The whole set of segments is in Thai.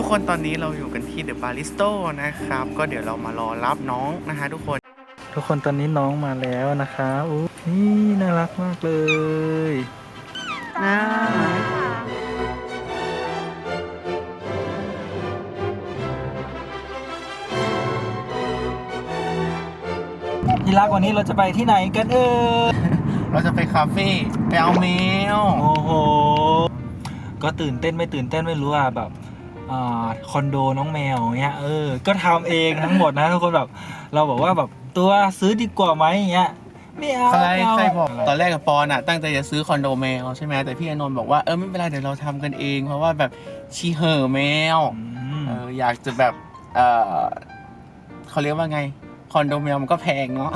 ทุกคนตอนนี้เราอยู่กันที่เดอะบาริสโตนะครับ ก็เดี๋ยวเรามารอรับน้องนะฮะทุกคน ทุกคนตอนนี้น้องมาแล้วนะคะอู้นี่น่ารักมากเลยน่าที่รักวันนี้เราจะไปที่ไหนกันเออเราจะไปคาเฟ่ไปเอาแมว โอ้โห ก็ตื่นเต้นไม่ตื่นเต้นไม่รู้อะแบบอ่า คอนโดน้องแมวเงี้ยเออก็ทำเองทั้งหมดนะทุกคนแบบเราบอกว่าแบบตัวซื้อดีกว่าไหมอย่างเงี้ยไม่เอาใครไม่เาใครบอกะไตอนแรกกับปอนอะตั้งใจจะซื้อคอนโดแมวใช่ไหมแต่พี่อนนท์บอกว่าเออไม่เป็นไรเดี๋ยวเราทำกันเอง เพราะว่าแบบชีเห่อะแมวอืมเอออยากจะแบบเออเขาเรียกว่าไง คอนโดแมวมันก็แพงเนาะ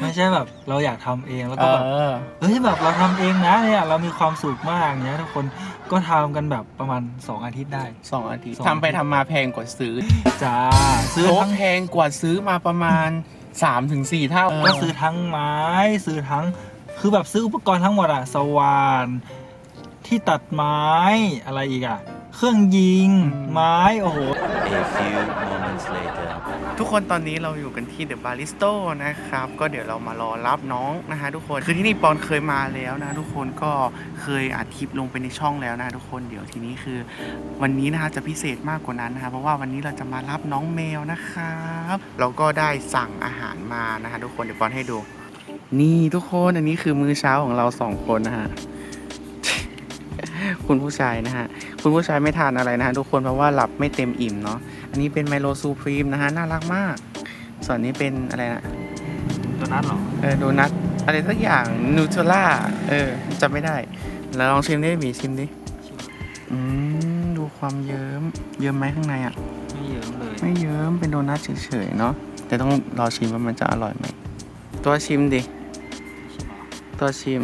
ไม่ใช่แบบเราอยากทำเองแล้วเอก็แบบอ เฮ้ยแบบเราทำเองนะเนี่ยเรามีความสุขมากเนี้ยทุกคนก็ทำกันแบบประมาณ 2 อาทิตย์ได้ สองอาทิตย์สองทำไปทำมาแพงกว่าซื้อจ้าซื้อโอ้ทั้งแพงกว่าซื้อมาประมาณ 3-4ถึงเท่าก็ซื้อทั้งไม้ซื้อทั้งคือแบบซื้ออุปกรณ์ทั้งหมดอะสว่านที่ตัดไม้อะไรอีกอะเครื่องยิงไม้โอ้โห A few moments later. ทุกคนตอนนี้เราอยู่กันที่เดอะบาริสโตนะครับ ก็เดี๋ยวเรามารอรับน้องนะฮะทุกคน คือที่นี่ปอนเคยมาแล้วนะ ทุกคนก็เคยอัดคลิปลงไปในช่องแล้วนะทุกคน เดี๋ยวทีนี้คือ วันนี้นะคะจะพิเศษมากกว่านั้นนะคะเพราะว่าวันนี้เราจะมารับน้องแมวนะครับเราก็ได้สั่งอาหารมานะฮะทุกคนเดี๋ยวปอนให้ดู นี่ทุกคนอันนี้คือมื้อเช้าของเราสองคนนะฮะคุณผู้ชายนะฮะ คุณผู้ชายไม่ทานอะไรนะฮะทุกคนเพราะว่าหลับไม่เต็มอิ่มเนาะ นนี้เป็นไมโลซูพรีมนะฮะ น่ารักมาก ส่วนนี้เป็นอะไรนะตัวนั้นเหรอ เออ โดนัท อะไรสักอย่างนูเทลล่า เออจำไม่ได้ แล้วลองชิมดิหมีชิมดิ อืม ดูความเยิ้ม เยิ้มไหมข้างในอะ ไม่เยอะเลย ไม่เยิ้ม เป็นโดนัทเฉยๆเนาะ แต่ต้องรอชิมว่ามันจะอร่อยไหม ตัวชิมดิ ตัวชิม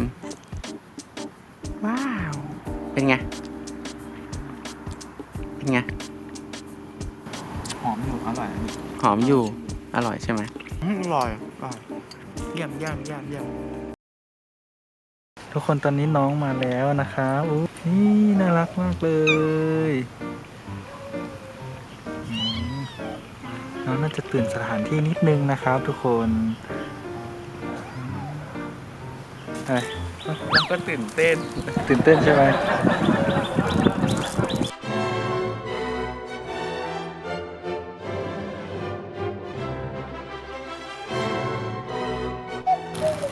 ว้าว เป็นไง เป็นไงห อมอยู่อร่อยหอมอยู่ อร่อยใช่ไหมอร่อยอร่อยเยี่ยมเยี่ยมเยี่ยมเยี่ยมทุกคนตอนนี้น้องมาแล้วนะคะอู้นี่น่ารักมากเลยอืมน้องน่าจะตื่นสถานที่นิดนึงนะครับทุกคนเอ้ยน้องก็ตื่นเต้นตื่นเต้นใช่ไหม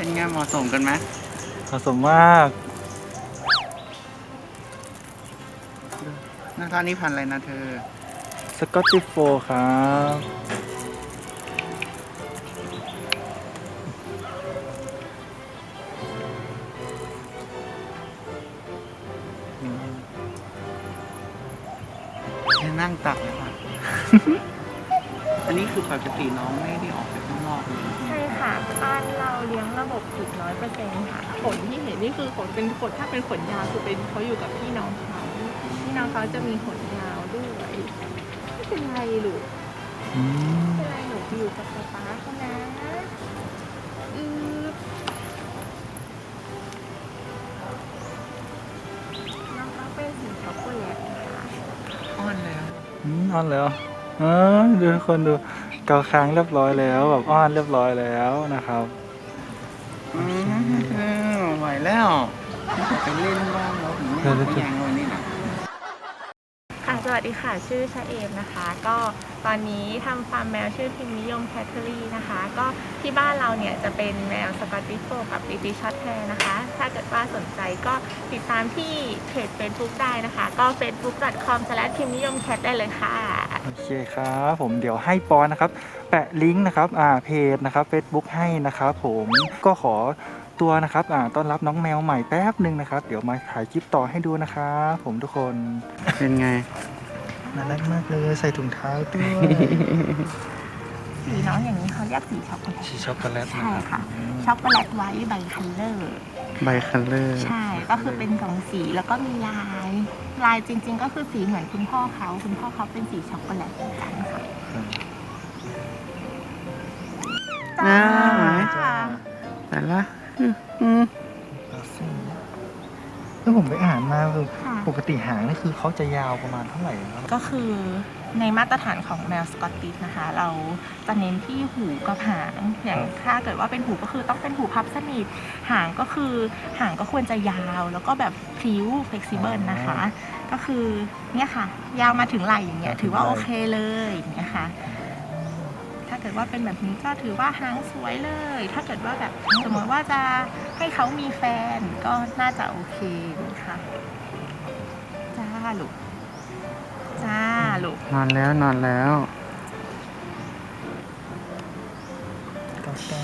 เป็นไงเหมาะสมกันไหมผสมมากหน้าตานี่พันธุ์อะไรนะเธอ สกอตติโฟครับแค่นั่งตักเลยค่ะ อันนี้คือปกติน้องไม่ได้ออกไป บ้านเราเลี้ยงระบบปิดร้อยเปอร์เซ็นต์ค่ะขนที่เห็นนี่คือขนเป็นขนถ้าเป็นขนยาวคือเป็นเขาอยู่กับพี่น้องเขาพี่น้องเขาจะมีขนยาวด้วยไม่เป็นไรลูกอืมไม่เป็นไรหนูอยู่กับป๊าป๊าเขานะอือน้องเขาเป็นสีช็อกโกแลตค่ะอ้อนเลยอะอืมอ้อนแล้วเออดูคนดู เกาค้างเรียบร้อยแล้ว แบบอ้อนเรียบร้อยแล้วนะครับอืมไหวแล้วไปเล่นบ้างแล้วผมไม่อยาก สวัสดีค่ะ ชื่อชาเอมนะคะ ก็ตอนนี้ทำฟาร์มแมวชื่อพิมพ์นิยมแคทเทอรี่นะคะ ก็ที่บ้านเราเนี่ยจะเป็นแมวสกอตติชโฟกับบิติช็อตแฮร์นะคะ ถ้าเกิดว่าสนใจก็ติดตามที่เพจ Facebook ได้นะคะ ก็ facebook.com พิมพ์นิยมแคทได้เลยค่ะ โอเคครับผมเดี๋ยวให้ปอนนะครับ แปะลิงก์นะครับอ่าเพจนะครับ Facebook ให้นะครับผมก็ขอตัวนะครับอ่าต้อนรับน้องแมวใหม่แป๊บหนึ่งนะครับ เดี๋ยวมาถ่ายคลิปต่อให้ดูนะครับผมทุกคนเป็นไง น่ารักมากเลยใส่ถุงเท้าด้วยสีน้องอย่างนี้เขาเรียกสีช็อกโกแลตชีช็อกโกแลตใช่ค่ะช็อกโกแลตไว้ใบคัลเลอร์ ใบคัลเลอร์ใช่ ก็คือเป็นสองสีแล้วก็มีลาย ลายจริง ๆ ก็คือสีเหมือนคุณพ่อเขา คุณพ่อเขาเป็นสีช็อกโกแลตเหมือนกันค่ะน่าจ้า แต่ละอืมอืม แล้วผมไปอ่านมาคือค่ะ ปกติหางนี่คือเขาจะยาวประมาณเท่าไหร่ครับก็คือในมาตรฐานของแมวสกอตติชนะคะ เราจะเน้นที่หูกับหางอย่างถ้าเกิดว่าเป็นหูก็คือต้องเป็นหูพับสนิทหางก็คือหางก็ควรจะยาว แล้วก็แบบพลิ้วเฟกซิเบิลนะคะ ก็คือเนี่ยค่ะ ยาวมาถึงไหล่อย่างเงี้ยถือว่าโอเคเลยอย่างเงี้ยค่ะถ้า เกิดว่าเป็นแบบนี้ก็ถือว่าหางสวยเลย ถ้าเกิดว่าแบบสมมติว่าจะให้เขามีแฟนก็น่าจะโอเคค่ะจ้าลูกจ้าลูกนอนแล้วนอนแล้วก็แก้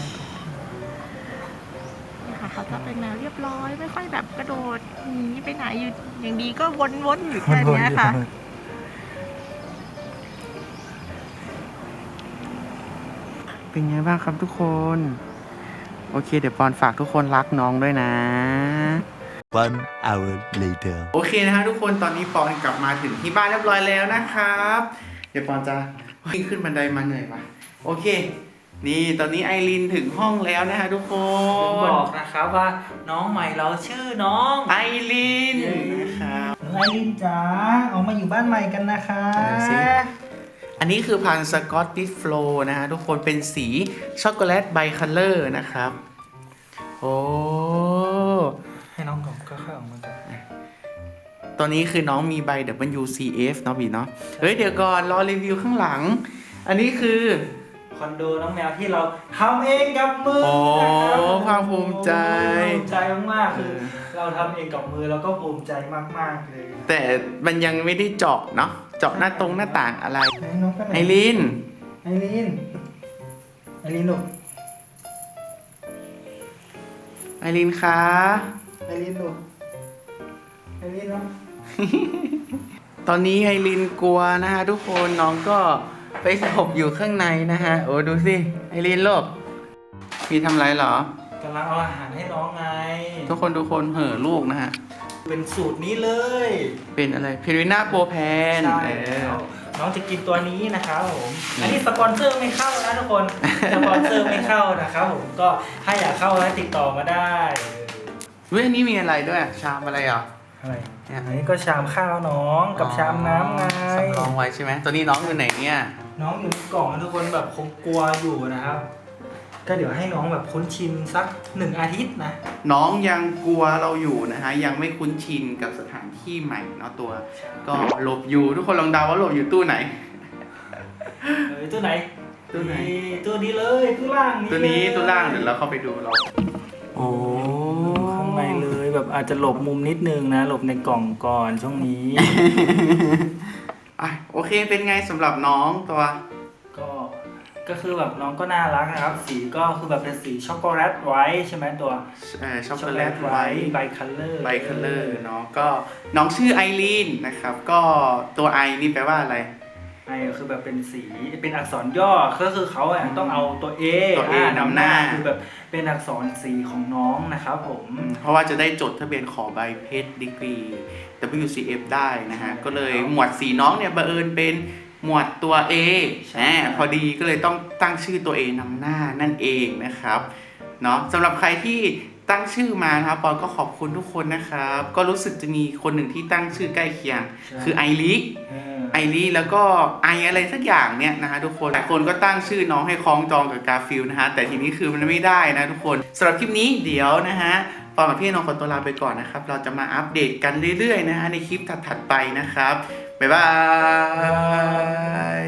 เนี่ยค่ะเขาจะเป็นแมวเรียบร้อย ไม่ค่อยแบบกระโดดหนีไปไหนอยู่อย่างดีก็วนๆอยู่แค่เนี้ยค่ะ เป็นไงบ้างครับทุกคน โอเค เดี๋ยวปอนฝากทุกคนรักน้องด้วยนะ One hour later. โอเคนะฮะทุกคนตอนนี้ปอนกลับมาถึงที่บ้านเรียบร้อยแล้วนะครับ เดี๋ยวปอนจะวิ่งขึ้นบันไดมาเหนื่อยปะโอเค นี่ตอนนี้ไอรินถึงห้องแล้วนะฮะทุกคผมน บอกนะครับว่าน้องใหม่เราชื่อน้องไอรินนะครับหนูไอรินจ๋าออกมาอยู่บ้านใหม่กันนะคะ เออสิ อันนี้คือพันสกอตติชโฟลนะฮะทุกคนเป็นสีช็อกโกแลตไบคัลเลอร์นะครับ โอ้ให้น้องก่อนก็ค่อยออกมาก่อนตอนนี้คือน้องมีใบ WCF เนาะบีเนาะเฮ้ยเดี๋ยวก่อนรอรีวิวข้างหลัง อันนี้คือคอนโดน้องแมวที่เราทำเองกับมือโอ้นะครับภาคภูมิใจ ภูมิใจมากๆคือ เราทำเองกับมือแล้วก็ภูมิใจมากๆเลย แต่มันยังไม่ได้เจาะเนาะ เจาะหน้าตรงหน้าต่างอะไร ไหนน้องไปไหนไอริน ไอรินไอรินลูกไอรินคะ ไอรินลูกไอรินเนาะตอนนี้ไอรินกลัวนะฮะทุกคนน้องก็ไปหลบอยู่ข้างในนะฮะ โอ้ดูสิไอรินโลกมีทำไรเหรอ กำลังเอาอาหารให้น้องไง ทุกคนทุกคนเห่อลูกนะฮะ เป็นสูตรนี้เลยเป็นอะไรเพริน่าโปรแพนใช่เอแล้อ วน้องจะกินตัวนี้นะครับผมอันนี้สปอนเซอร์ไม่เข้านะทุกคนสปอนเซอร์ไม่เข้านะครับผมก็ถ้าอยากเข้าแล้วติดต่อมาได้เว้ยอันนี้มีอะไรด้วยชามอะไรเหรอ อะไรเนี่ย อันนี้ก็ชามข้าวน้องกับชามน้ำไง สำรองไว้ใช่ไหมตัวนี้น้องอยู่ไหนเนี่ย น้องอยู่ในกล่องนะทุกคนแบบคงกลัวอยู่นะครับ ก็เดี๋ยวให้น้องแบบคุ้นชินสักหนึ่งอาทิตย์นะ น้องยังกลัวเราอยู่นะฮะ ยังไม่คุ้นชินกับสถานที่ใหม่เนาะตัว ก็หลบอยู่ทุกคนลองเดาว่าหลบอยู่ตู้ไหน เอ้ยตัวไหนตัวไหน ตัวนี้เลยตัวล่างนี้ตัวนี้เลยตัวล่างเดี๋ยวเราเข้าไปดูเราโอ้ข้างในเลยแบบอาจจะหลบมุมนิดนึงนะ หลบในกล่องก่อนช่วงนี้ อะโอเคเป็นไงสำหรับน้องตัว ก็ก็คือแบบน้องก็น่ารักนะครับ สีก็คือแบบเป็นสีช็อกโกแลตไว้ใช่ไหมตัวเอ่อช็อกโกแลตไว้ไบคัลเลอร์ไบคัลเลอร์เนาะก็น้องชื่อไอรีนนะครับ ก็ตัวไอนี่แปลว่าอะไรไอคือแบบเป็นสีเป็นอักษรย่อก็คือเขาอะต้องเอาตัว A ตัว A อ่นำหน้าคือแบบเป็นอักษรสีของน้องนะครับผมเพราะว่าจะได้จดทะเบียนขอใบเพชรดีกรี WCF ได้นะฮะก็เลยหมวดสีน้องเนี่ยบังเอิญเป็น หมวดตัว A แหมพอดีก็เลยต้องตั้งชื่อตัว A นำหน้านั่นเองนะครับเนาะสำหรับใครที่ตั้งชื่อมานะครับปอนก็ขอบคุณทุกคนนะครับ ก็รู้สึกจะมีคนหนึ่งที่ตั้งชื่อใกล้เคียง คือไอริกเออไอรีแล้วก็ไออะไรสักอย่างเนี่ยนะฮะทุกคนหลายคนก็ตั้งชื่อน้องให้คล้องจองกับกาฟิลนะฮะแต่ทีนี้คือมันไม่ได้นะทุกคนสำหรับคลิปนี้เดี๋ยวนะฮะปอนกับพี่น้องขอตัวลาไปก่อนนะครับ เราจะมาอัปเดตกันเรื่อยๆนะฮะในคลิปถัดๆไปนะครับ บ๊ายบาย